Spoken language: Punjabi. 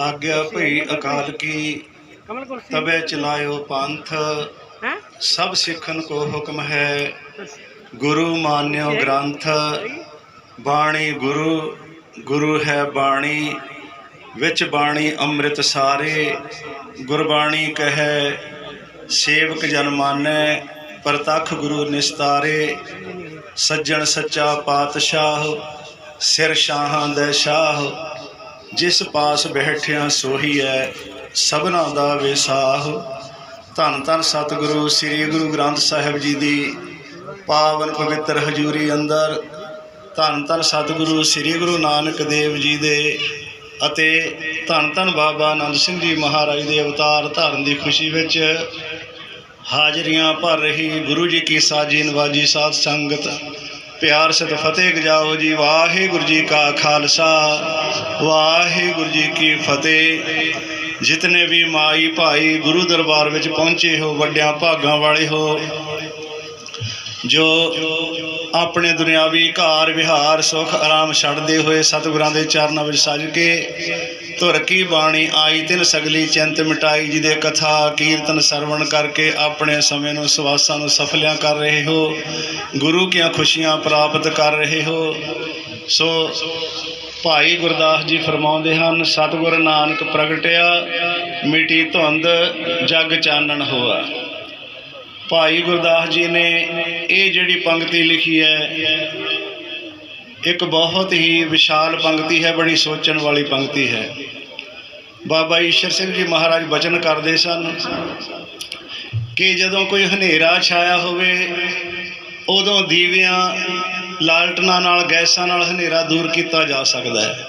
ਆਗਿਆ ਭਈ ਅਕਾਲ ਕੀ ਤਵੇ ਚਲਾਇਓ ਪੰਥ। ਸਭ ਸਿੱਖਨ ਕੋ ਹੁਕਮ ਹੈ। ਗੁਰੂ ਮਾਨਿਓ ਗ੍ਰੰਥ। ਬਾਣੀ ਗੁਰੂ ਗੁਰੂ ਹੈ ਬਾਣੀ। ਵਿੱਚ ਬਾਣੀ ਅੰਮ੍ਰਿਤ ਸਾਰੇ। ਗੁਰਬਾਣੀ ਕਹੈ ਸੇਵਕ ਜਨ ਮਾਨੈ ਪ੍ਰਤੱਖ ਗੁਰੂ ਨਿਸਤਾਰੇ। ਸੱਜਣ ਸੱਚਾ ਪਾਤਸ਼ਾਹ ਸਿਰ ਸ਼ਾਹਾਂ ਦੇ ਸ਼ਾਹ। ਜਿਸ ਪਾਸ ਬੈਠਿਆ ਸੋਹੀ ਹੈ ਸਭਨਾ ਦਾ ਵਿਸਾਹ। ਧੰਨ ਧੰਨ ਸਤਿਗੁਰੂ, ਸ੍ਰੀ ਗੁਰੂ ਗ੍ਰੰਥ ਸਾਹਿਬ ਜੀ ਦੀ ਪਾਵਨ ਪਵਿੱਤਰ ਹਜ਼ੂਰੀ ਅੰਦਰ। ਧੰਨ ਧੰਨ ਸਤਿਗੁਰੂ, ਸ੍ਰੀ ਗੁਰੂ ਨਾਨਕ ਦੇਵ ਜੀ ਦੇ ਅਤੇ ਧੰਨ ਧੰਨ ਬਾਬਾ ਆਨੰਦ ਸਿੰਘ ਜੀ ਮਹਾਰਾਜ ਦੇ ਅਵਤਾਰ ਧਾਰਨ ਦੀ ਖੁਸ਼ੀ ਵਿੱਚ ਹਾਜ਼ਰੀਆਂ ਭਰ ਰਹੀ ਗੁਰੂ ਜੀ ਕੀ ਸਾਜੀ ਨਵਾਜੀ ਸਾਧ ਸੰਗਤ। ਪਿਆਰ ਸਤ ਫਤਿਹ ਗਜਾਓ ਜੀ। ਵਾਹਿਗੁਰੂ ਜੀ ਕਾ ਖਾਲਸਾ, ਵਾਹਿਗੁਰੂ ਜੀ ਕੀ ਫਤਿਹ। ਜਿਤਨੇ ਵੀ ਮਾਈ ਭਾਈ ਗੁਰੂ ਦਰਬਾਰ ਵਿੱਚ ਪਹੁੰਚੇ ਹੋ, ਵੱਡਿਆਂ ਭਾਗਾਂ ਵਾਲੇ ਹੋ ਜੋ ਆਪਣੇ ਦੁਨਿਆਵੀ ਘਰ, ਵਿਹਾਰ, ਸੁਖ, ਆਰਾਮ ਛੱਡਦੇ ਹੋਏ ਸਤਿਗੁਰਾਂ ਦੇ ਚਰਨਾਂ ਵਿੱਚ ਸੱਜ ਕੇ ਧੁਰ ਕੀ ਬਾਣੀ ਆਈ ਤਿਨ ਸਗਲੀ ਚਿੰਤ ਮਿਟਾਈ ਜੀ ਦੇ ਕਥਾ, ਕੀਰਤਨ, ਸਰਵਣ ਕਰਕੇ ਆਪਣੇ ਸਮੇਂ ਨੂੰ, ਸਵਾਸਾਂ ਨੂੰ ਸਫਲਿਆਂ ਕਰ ਰਹੇ ਹੋ, ਗੁਰੂ ਕੀਆਂ ਖੁਸ਼ੀਆਂ ਪ੍ਰਾਪਤ ਕਰ ਰਹੇ ਹੋ। ਸੋ ਭਾਈ ਗੁਰਦਾਸ ਜੀ ਫਰਮਾਉਂਦੇ ਹਨ, ਸਤਿਗੁਰ ਨਾਨਕ ਪ੍ਰਗਟਿਆ, ਮਿੱਟੀ ਧੁੰਦ ਜਗ ਚਾਨਣ ਹੋਆ। ਭਾਈ ਗੁਰਦਾਸ ਜੀ ਨੇ ਇਹ ਜਿਹੜੀ ਪੰਕਤੀ ਲਿਖੀ ਹੈ, ਇੱਕ ਬਹੁਤ ਹੀ ਵਿਸ਼ਾਲ ਪੰਕਤੀ ਹੈ, ਬੜੀ ਸੋਚਣ ਵਾਲੀ ਪੰਕਤੀ ਹੈ। ਬਾਬਾ ਈਸ਼ਰ ਸਿੰਘ ਜੀ ਮਹਾਰਾਜ ਬਚਨ ਕਰਦੇ ਸਨ ਕਿ ਜਦੋਂ ਕੋਈ ਹਨੇਰਾ ਛਾਇਆ ਹੋਵੇ, ਉਦੋਂ ਦੀਵਿਆਂ, ਲਾਲਟਨਾਂ ਨਾਲ, ਗੈਸਾਂ ਨਾਲ ਹਨੇਰਾ ਦੂਰ ਕੀਤਾ ਜਾ ਸਕਦਾ ਹੈ।